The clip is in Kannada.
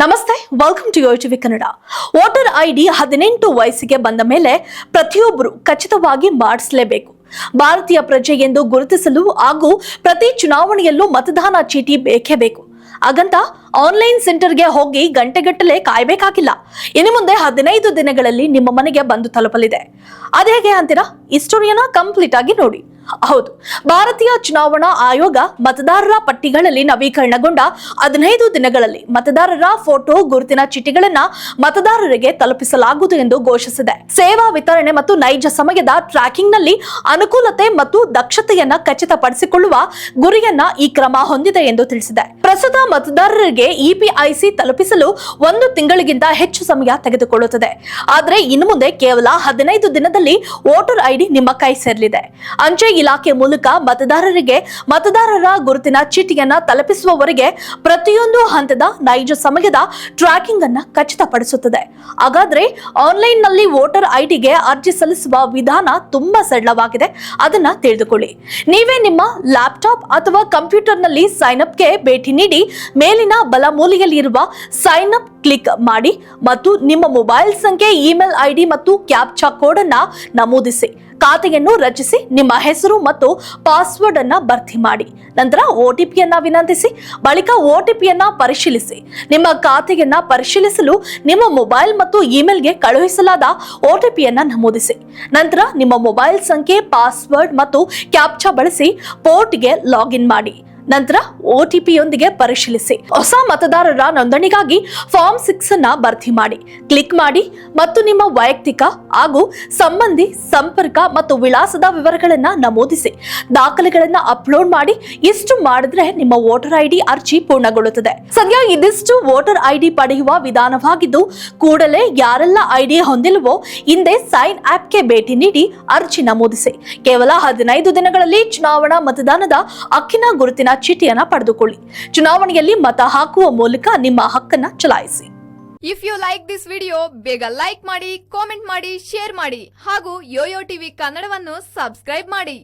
ನಮಸ್ತೆ ವೆಲ್ಕಮ್ ಟು ಯೋಚಿವಿ ಕನ್ನಡ ವೋಟರ್ ಐಡಿ ಹದಿನೆಂಟು ವಯಸ್ಸಿಗೆ ಬಂದ ಮೇಲೆ ಪ್ರತಿಯೊಬ್ಬರು ಖಚಿತವಾಗಿ ಮಾಡಿಸಲೇಬೇಕು. ಭಾರತೀಯ ಪ್ರಜೆ ಎಂದು ಗುರುತಿಸಲು ಹಾಗೂ ಪ್ರತಿ ಚುನಾವಣೆಯಲ್ಲೂ ಮತದಾನ ಚೀಟಿ ಬೇಕೇ ಬೇಕು. ಹಾಗಂತ ಆನ್ಲೈನ್ ಸೆಂಟರ್ಗೆ ಹೋಗಿ ಗಂಟೆಗಟ್ಟಲೆ ಕಾಯಬೇಕಾಗಿಲ್ಲ. ಇನ್ನು ಮುಂದೆ ಹದಿನೈದು ದಿನಗಳಲ್ಲಿ ನಿಮ್ಮ ಮನೆಗೆ ಬಂದು ತಲುಪಲಿದೆ. ಅದೇಗೆ ಅಂತೀರಾ? ಈ ಸ್ಟೋರಿಯನ್ನ ಕಂಪ್ಲೀಟ್ ಆಗಿ ನೋಡಿ. ಹೌದು. ಭಾರತೀಯ ಚುನಾವಣಾ ಆಯೋಗ ಮತದಾರರ ಪಟ್ಟಿಗಳಲ್ಲಿ ನವೀಕರಣಗೊಂಡ ಹದಿನೈದು ದಿನಗಳಲ್ಲಿ ಮತದಾರರ ಫೋಟೋ, ಗುರುತಿನ ಚೀಟಿಗಳನ್ನ ಮತದಾರರಿಗೆ ತಲುಪಿಸಲಾಗುವುದು ಎಂದು ಘೋಷಿಸಿದೆ. ಸೇವಾ ವಿತರಣೆ ಮತ್ತು ನೈಜ ಸಮಯದ ಟ್ರ್ಯಾಕಿಂಗ್ನಲ್ಲಿ ಅನುಕೂಲತೆ ಮತ್ತು ದಕ್ಷತೆಯನ್ನ ಖಚಿತಪಡಿಸಿಕೊಳ್ಳುವ ಗುರಿಯನ್ನ ಈ ಕ್ರಮ ಹೊಂದಿದೆ ಎಂದು ತಿಳಿಸಿದೆ. ಪ್ರಸ್ತುತ ಮತದಾರರಿಗೆ ಇಪಿಐಸಿ ತಲುಪಿಸಲು ಒಂದು ತಿಂಗಳಿಗಿಂತ ಹೆಚ್ಚು ಸಮಯ ತೆಗೆದುಕೊಳ್ಳುತ್ತದೆ. ಆದರೆ ಇನ್ನು ಮುಂದೆ ಕೇವಲ ಹದಿನೈದು ದಿನದಲ್ಲಿ ವೋಟರ್ ಐಡಿ ನಿಮ್ಮ ಕೈ ಸೇರಲಿದೆ. ಅಂಚೆ ಇಲಾಖೆ ಮೂಲಕ ಮತದಾರರಿಗೆ ಮತದಾರರ ಗುರುತಿನ ಚೀಟಿಯನ್ನ ತಲುಪಿಸುವವರೆಗೆ ಪ್ರತಿಯೊಂದು ಹಂತದ ನೈಜ ಸಮಯದ ಟ್ರ್ಯಾಕಿಂಗ್ ಅನ್ನ ಖಚಿತಪಡಿಸುತ್ತದೆ. ಹಾಗಾದ್ರೆ ಆನ್ಲೈನ್ನಲ್ಲಿ ವೋಟರ್ ಐಡಿಗೆ ಅರ್ಜಿ ಸಲ್ಲಿಸುವ ವಿಧಾನ ತುಂಬಾ ಸರಳವಾಗಿದೆ. ಅದನ್ನ ತಿಳಿದುಕೊಳ್ಳಿ. ನೀವೇ ನಿಮ್ಮ ಲ್ಯಾಪ್ಟಾಪ್ ಅಥವಾ ಕಂಪ್ಯೂಟರ್ನಲ್ಲಿ ಸೈನ್ ಅಪ್ಗೆ ಭೇಟಿ ನೀಡಿ ಮೇಲಿನ ಬಲಮೂಲೆಯಲ್ಲಿರುವ ಸೈನ್ ಅಪ್ ಕ್ಲಿಕ್ ಮಾಡಿ ಮತ್ತು ನಿಮ್ಮ ಮೊಬೈಲ್ ಸಂಖ್ಯೆ ಇಮೇಲ್ ಐಡಿ ಮತ್ತು ಕ್ಯಾಪ್ಚಾ ಕೋಡ್ ಅನ್ನ ನಮೂದಿಸಿ. ಖಾತೆಯನ್ನು ರಚಿಸಿ, ನಿಮ್ಮ ಹೆಸರು ಮತ್ತು ಪಾಸ್ವರ್ಡ್ ಅನ್ನ ಭರ್ತಿ ಮಾಡಿ. ನಂತರ ಒಟಿಪಿಯನ್ನ ವಿನಂತಿಸಿ. ಬಳಿಕ ಒಟಿಪಿಯನ್ನ ಪರಿಶೀಲಿಸಿ. ನಿಮ್ಮ ಖಾತೆಯನ್ನ ಪರಿಶೀಲಿಸಲು ನಿಮ್ಮ ಮೊಬೈಲ್ ಮತ್ತು ಇಮೇಲ್ಗೆ ಕಳುಹಿಸಲಾದ ಒಟಿಪಿಯನ್ನ ನಮೂದಿಸಿ. ನಂತರ ನಿಮ್ಮ ಮೊಬೈಲ್ ಸಂಖ್ಯೆ ಪಾಸ್ವರ್ಡ್ ಮತ್ತು ಕ್ಯಾಪ್ಚಾ ಬಳಸಿ ಪೋರ್ಟ್ಗೆ ಲಾಗಿನ್ ಮಾಡಿ. ನಂತರ ಒಟಿಪಿಯೊಂದಿಗೆ ಪರಿಶೀಲಿಸಿ. ಹೊಸ ಮತದಾರರ ನೋಂದಣಿಗಾಗಿ ಫಾರ್ಮ್ ಸಿಕ್ಸ್ ಅನ್ನ ಭರ್ತಿ ಮಾಡಿ. ಕ್ಲಿಕ್ ಮಾಡಿ ಮತ್ತು ನಿಮ್ಮ ವೈಯಕ್ತಿಕ ಹಾಗೂ ಸಂಬಂಧಿ ಸಂಪರ್ಕ ಮತ್ತು ವಿಳಾಸದ ವಿವರಗಳನ್ನ ನಮೂದಿಸಿ. ದಾಖಲೆಗಳನ್ನ ಅಪ್ಲೋಡ್ ಮಾಡಿ ಇಷ್ಟು ಮಾಡಿದ್ರೆ ನಿಮ್ಮ ವೋಟರ್ ಐಡಿ ಅರ್ಜಿ ಪೂರ್ಣಗೊಳ್ಳುತ್ತದೆ. ಸದ್ಯ ಇದಿಷ್ಟು ವೋಟರ್ ಐಡಿ ಪಡೆಯುವ ವಿಧಾನವಾಗಿದ್ದು, ಕೂಡಲೇ ಯಾರೆಲ್ಲ ಐಡಿ ಹೊಂದಿಲ್ವೋ ಹಿಂದೆ ಸೈನ್ ಆಪ್ಗೆ ಭೇಟಿ ನೀಡಿ ಅರ್ಜಿ ನಮೂದಿಸಿ. ಕೇವಲ ಹದಿನೈದು ದಿನಗಳಲ್ಲಿ ಚುನಾವಣಾ ಮತದಾನದ ಅಕ್ಕಿನ ಗುರುತಿನ ಚೀಟಿಯನ್ನ ಪಡೆದುಕೊಳ್ಳಿ. ಚುನಾವಣೆಯಲ್ಲಿ ಮತ ಹಾಕುವ ಮೂಲಕ ನಿಮ್ಮ ಹಕ್ಕನ್ನ ಚಲಾಯಿಸಿ. If you like this video ಬೇಗ ಲೈಕ್ ಮಾಡಿ ಕಾಮೆಂಟ್ ಮಾಡಿ ಶೇರ್ ಮಾಡಿ ಹಾಗೂ ಯೋಯೋ ಟಿವಿ ಕನ್ನಡವನ್ನು ಸಬ್ಸ್ಕ್ರೈಬ್ ಮಾಡಿ.